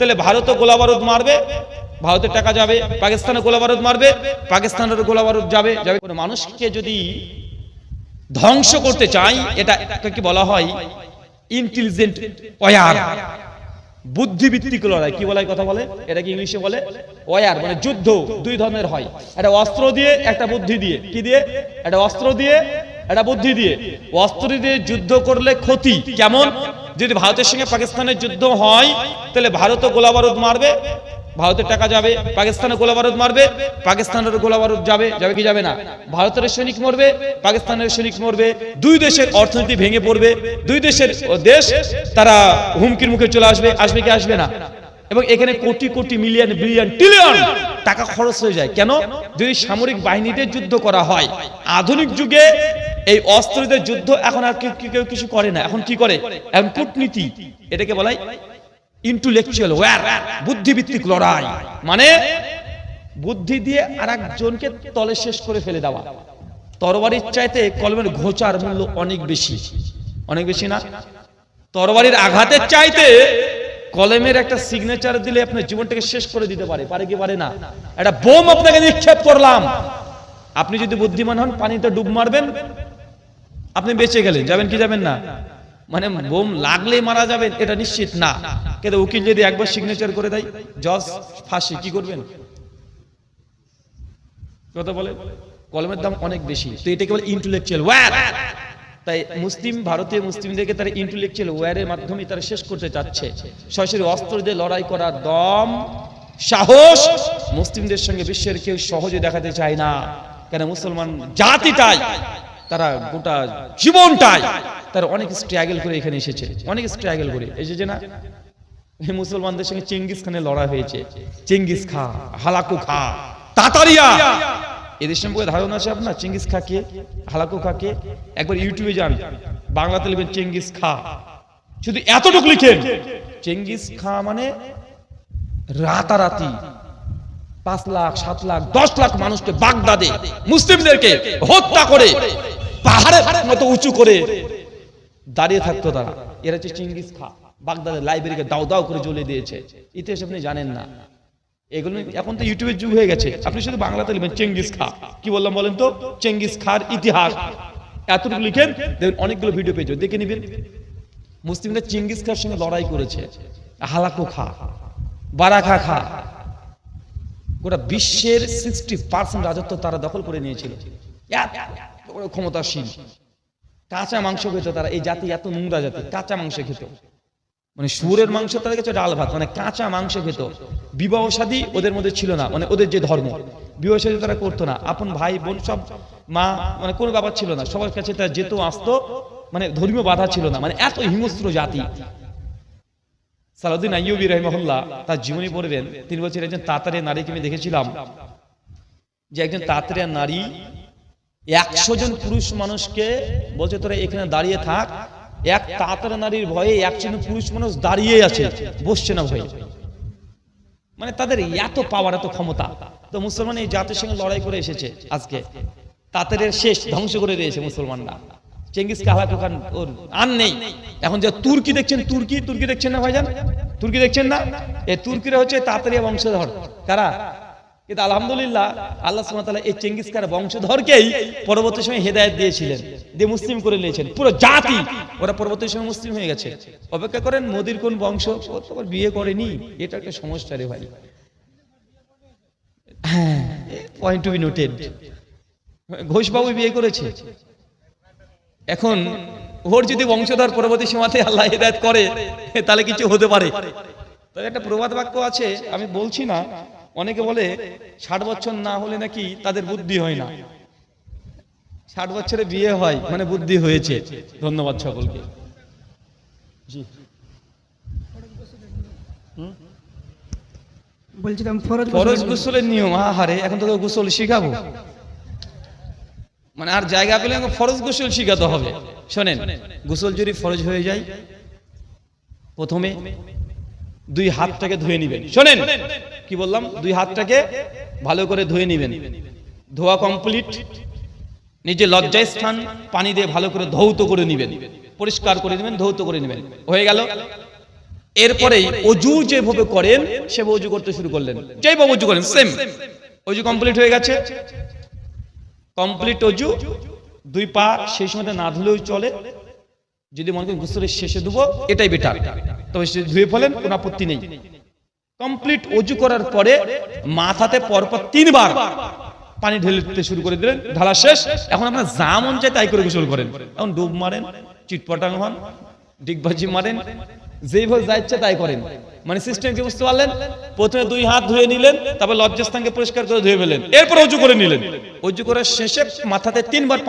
তাহলে ভারতও গোলাবারুদ মারবে ভারতের টাকা যাবে, পাকিস্তানে গোলাবারুদ মারবে, পাকিস্তানের গোলাবারুদ যাবে যাবে। কোনো মানুষকে যদি ধ্বংস করতে চাই, এটা কি বলা হয়? ইন্টেলিজেন্ট ওয়ার বুদ্ধিভিত্তিক লড়াই। কি বলে কথা বলে? এটা কি ইংলিশে বলে? ওয়ার মানে যুদ্ধ। দুই ধরনের হয়। একটা অস্ত্র দিয়ে, একটা বুদ্ধি দিয়ে। কি দিয়ে? একটা অস্ত্র দিয়ে, একটা বুদ্ধি দিয়ে। অস্ত্র দিয়ে যুদ্ধ করলে ক্ষতি। কেমন? যদি ভারতের সঙ্গে পাকিস্তানের যুদ্ধ হয়, তাহলে ভারতও গোলাবারুদ মারবে, ভারতের টাকা যাবে পাকিস্তানের গোলা গোলাবারুদ মারবে পাকিস্তানের গোলাবারুদ যাবে যাবে কি যাবে না? ভারতের সৈনিক মরবে, পাকিস্তানের সৈনিক মরবে, দুই দেশের অর্থনীতি ভেঙে পড়বে, দুই দেশের দেশ, তারা হুমকির মুখে চলে আসবে আসবে কি আসবে না? এবং এখানে crore crore million, billion trillion টাকা খরচ হয়ে যায়। কেন? যদি সামরিক বাহিনীতে যুদ্ধ করা হয়, আধুনিক যুগে এই অস্ত্রদের যুদ্ধ এখন আর কেউ কিছু করে না। এখন কি করে? এখন কূটনীতি। এটাকে বলাই ইন্টেলেকচুয়াল ওয়ার বুদ্ধিভিত্তিক লড়াই। মানে বুদ্ধি দিয়ে আর একজনকে তলে শেষ করে ফেলে দেওয়া। তরবারির চাইতে কলমের ঘোচার মূল্য অনেক বেশি। অনেক বেশি না? তরবারির আঘাতের চাইতে কলমের একটা সিগনেচার দিলে আপনার জীবনটাকে শেষ করে দিতে পারে। পারে কি পারে না? একটা বোম আপনাকে নিক্ষেপ করলাম। আপনি যদি বুদ্ধিমান হন, পানিতে ডুব মারবেন। আপনি বেঁচে গেলেন, যাবেন কি যাবেন না? মানে বোম লাগলে মারা যাবেন, এটা নিশ্চিত না। কিন্তু উকিল যদি একবার সিগনেচার করে দেয়, জজ ফাঁসি, কি করবেন? কথা বলে? কলমের দাম অনেক বেশি। তো এটাকে বলে ইন্টেলেকচুয়াল ওয়্যার তাই মুসলিম, ভারতীয় মুসলিমদেরকে তারা ইন্টেলেকচুয়াল ওয়্যারের মাধ্যমে তারা শেষ করতে চাচ্ছে। সরাসরি অস্ত্র দিয়ে লড়াই করার দম, সাহস মুসলিমদের সঙ্গে বিশ্বের কেউ সহজে দেখাতে চায় না। কেন মুসলমান জাতিটাই তারা গোটা জীবনটাই তারা অনেক স্ট্রাগল করে এখানে এসেছে, অনেক স্ট্রাগল করে। এসেছে না? মুসলমানদের সঙ্গে চেঙ্গিস খানের লড়াই হয়েছে। চেঙ্গিস খা, হালাকু খা, তাতারিয়া। এদের সম্পর্কে ধারণা আছে আপনার? চেঙ্গিস খা কে? হালাকু খা কে? একবার ইউটিউবে যান। বাংলাতে লিখবেন চেঙ্গিস খা। শুধু এতটুকু লিখেন। চেঙ্গিস খা মানে রাতারাতি। পাঁচ লাখ, সাত লাখ, দশ লাখ মানুষকে বাগদাদে, মুসলিমদেরকে হত্যা করে। পাহাড়ের মতো উঁচু করে দাঁড়িয়ে থাকতো তারা। এরা হচ্ছে চিঙ্গিস খা। বাগদাদের লাইব্রেরিকে দাও দাও করে জ্বলে দিয়েছে। ইতিহাস আপনি জানেন না। এগুলো এখন তো ইউটিউবের যুগ হয়ে গেছে। আপনি শুধু বাংলাতে লিখবেন চেঙ্গিস খা। কি বললাম বলেন তো? চেঙ্গিস খার ইতিহাস। এতটুকু লিখেন দেখবেন অনেকগুলো ভিডিও পেয়েছে। দেখে নিবেন। মুসলিমরা চেঙ্গিস খার সঙ্গে লড়াই করেছে। হালাকো খা বারাখা খা। গোটা বিশ্বের সিক্সটি পার্সেন্ট রাজত্ব তারা দখল করে নিয়েছিল। ক্ষমতাসীন। কাঁচা মাংস খেত তারা, এই জাতি এত নোংরা জাতি, কাঁচা মাংস খেত। মানে সুরের মাংস তাদের কাছে ডাল ভাত মানে কাঁচা মাংস খেত। বিবাহ শাদী ওদের মধ্যে ছিল না মানে ওদের যে ধর্ম। বিবাহ শাদী তারা করতো না। আপন ভাই বোন সব মা মানে কোনো ব্যাপার ছিল না। সবার কাছে তারা যেত, আসতো মানে ধর্মীয় বাধা ছিল না। মানে এত হিংস্র জাতি। সালাউদ্দিন আইয়ুবী রহমহল্লা তার জীবনী পড়বেন। তিনি বলছেন, একজন তাতারিয়া নারীকে আমি দেখেছিলাম যে একজন তাতারিয়া নারী একশো জন পুরুষ মানুষকে বলছে, তোরা এখানে দাঁড়িয়ে থাক। এক তাতার নারীর ভয়ে একশো জন পুরুষ মানুষ দাঁড়িয়ে আছে, বসছে না ভয়ে। মানে তাদের এত পাওয়ার এত ক্ষমতা। তো মুসলমান এই জাতির সঙ্গে লড়াই করে এসেছে আজকে। তাতারের শেষ ধ্বংস করে দিয়েছে মুসলমানরা। চেঙ্গিস কাহালাকু খান ওর আর নেই। এখন যে তুর্কি দেখছেন, তুর্কি? তুর্কি দেখছেন না ভাইজান? তুর্কি দেখছেন না? এই তুর্কিরা হচ্ছে তাতারিয়া বংশধর। কারা? কিন্তু আলহামদুলিল্লাহ, আল্লাহ সুবহানাহু এই চেঙ্গিস খান বংশধরকেই পরবর্তী সময় হেদায়েত দিয়েছিলেন, দিয়ে মুসলিম করে নিয়েছেন। পুরো জাতি, ওরা পরবর্তী সময় মুসলিম হয়ে গেছে। অপেক্ষা করেন মোদির কোন বংশ বিয়ে করেনি, এটা একটা সমস্যা রে ভাই। হ্যাঁ পয়েন্ট টু বি নোটেড ঘোষবাবু বিয়ে করেছে। এখন ওর যদি বংশধর পরবর্তী সীমাতে আল্লাহ হেদায়ত করে, তাহলে কিছু হতে পারে। তবে একটা প্রবাদ বাক্য আছে, আমি বলছি না অনেকে বলে ষাট বছর না হলে নাকি তাদের বুদ্ধি হয় না। ষাট বছরে বিয়ে হয় মানে বুদ্ধি হয়েছে। ধন্যবাদ সকলকে। জি। বলছিলাম ফরজ গোসলের নিয়ম আহারে এখন তোকে গোসল শিখাবো। মানে আর জায়গা পেলে আমাকে ফরজ গোসল শিখাতে হবে। শোনেন গোসল যদি ফরজ হয়ে যায় প্রথমে দুই হাতটাকে ধুয়ে নিবেন। শোনেন কি বললাম? দুই হাতটাকে ভালো করে ধুয়ে নিবেন। ধোয়া কমপ্লিট নিজে লজ্জায় স্থান, পানি দিয়ে ভালো করে ধৌত করে নিবেন। পরিষ্কার করে নেবেন, ধৌত করে নেবেন। হয়ে গেল। এরপরেই অজু যেভাবে করেন, সেভাবে অজু করতে শুরু করলেন। যেভাবে অজু করেন সেম অজু কমপ্লিট হয়ে গেছে। কমপ্লিট অজু, দুই পা সেই সময় না ধুলেও চলে। যদি মনে করেন গোসলের শেষে দেবো এটাই বেটার তবে ধুয়ে ফেলেন, কোনো আপত্তি নেই। কমপ্লিট অজু করার পরে মাথাতে পরপর তিনবার পানি ঢেলে শুরু করে দিলেন, ঢালা শেষ। এখন আপনার যা মন চায় তাই করে গোসল করেন। এখন ডুব মারেন, চিটপটাং হন, ডিগবাজি মারেন, যেইভাবে যা ইচ্ছে তাই করেন। মানে সিস্টেম কি বুঝতে পারলেন? প্রথমে দুই হাত ধুয়ে নিলেন, তারপর লজ্জাস্থানকে পরিষ্কার করে ধুয়ে ফেলেন এরপর অজু করে নিলেন। অজু করার শেষে মাথাতে তিনবার